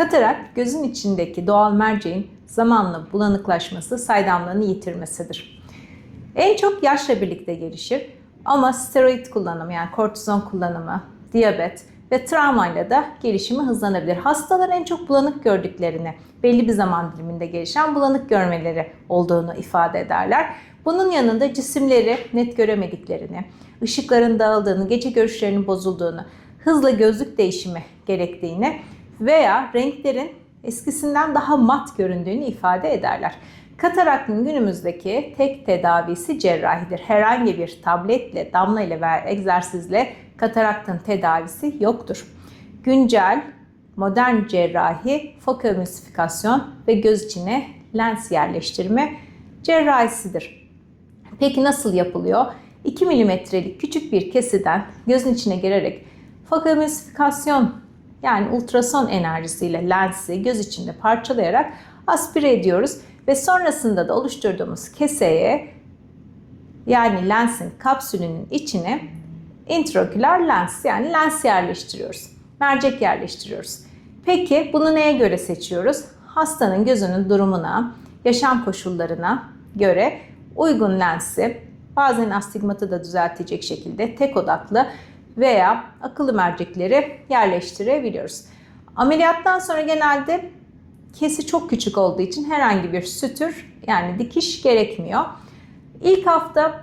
Katarak gözün içindeki doğal merceğin zamanla bulanıklaşması, saydamlığını yitirmesidir. En çok yaşla birlikte gelişir ama steroid kullanımı yani kortizon kullanımı, diyabet ve travmayla da gelişimi hızlanabilir. Hastalar en çok bulanık gördüklerini, belli bir zaman diliminde gelişen bulanık görmeleri olduğunu ifade ederler. Bunun yanında cisimleri net göremediklerini, ışıkların dağıldığını, gece görüşlerinin bozulduğunu, hızla gözlük değişimi gerektiğini veya renklerin eskisinden daha mat göründüğünü ifade ederler. Kataraktın günümüzdeki tek tedavisi cerrahidir. Herhangi bir tabletle, damla ile veya egzersizle kataraktın tedavisi yoktur. Güncel, modern cerrahi, fokoemülsifikasyon ve göz içine lens yerleştirme cerrahisidir. Peki nasıl yapılıyor? 2 milimetrelik küçük bir kesiden gözün içine girerek fokoemülsifikasyon yani ultrason enerjisiyle lensi göz içinde parçalayarak aspire ediyoruz ve sonrasında da oluşturduğumuz keseye yani lensin kapsülünün içine intraoküler lens yani lens yerleştiriyoruz. Mercek yerleştiriyoruz. Peki bunu neye göre seçiyoruz? Hastanın gözünün durumuna, yaşam koşullarına göre uygun lensi bazen astigmatı da düzeltecek şekilde tek odaklı veya akıllı mercekleri yerleştirebiliyoruz. Ameliyattan sonra genelde kesi çok küçük olduğu için herhangi bir sütür yani dikiş gerekmiyor. İlk hafta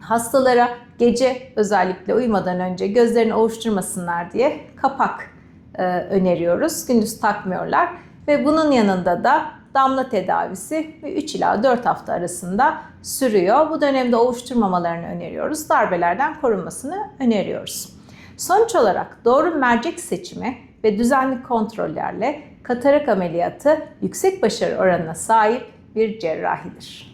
hastalara gece özellikle uyumadan önce gözlerini ovuşturmasınlar diye kapak e, öneriyoruz. Gündüz takmıyorlar ve bunun yanında da damla tedavisi 3 ila 4 hafta arasında sürüyor. Bu dönemde ovuşturmamalarını öneriyoruz. Darbelerden korunmasını öneriyoruz. Sonuç olarak doğru mercek seçimi ve düzenli kontrollerle katarak ameliyatı yüksek başarı oranına sahip bir cerrahidir.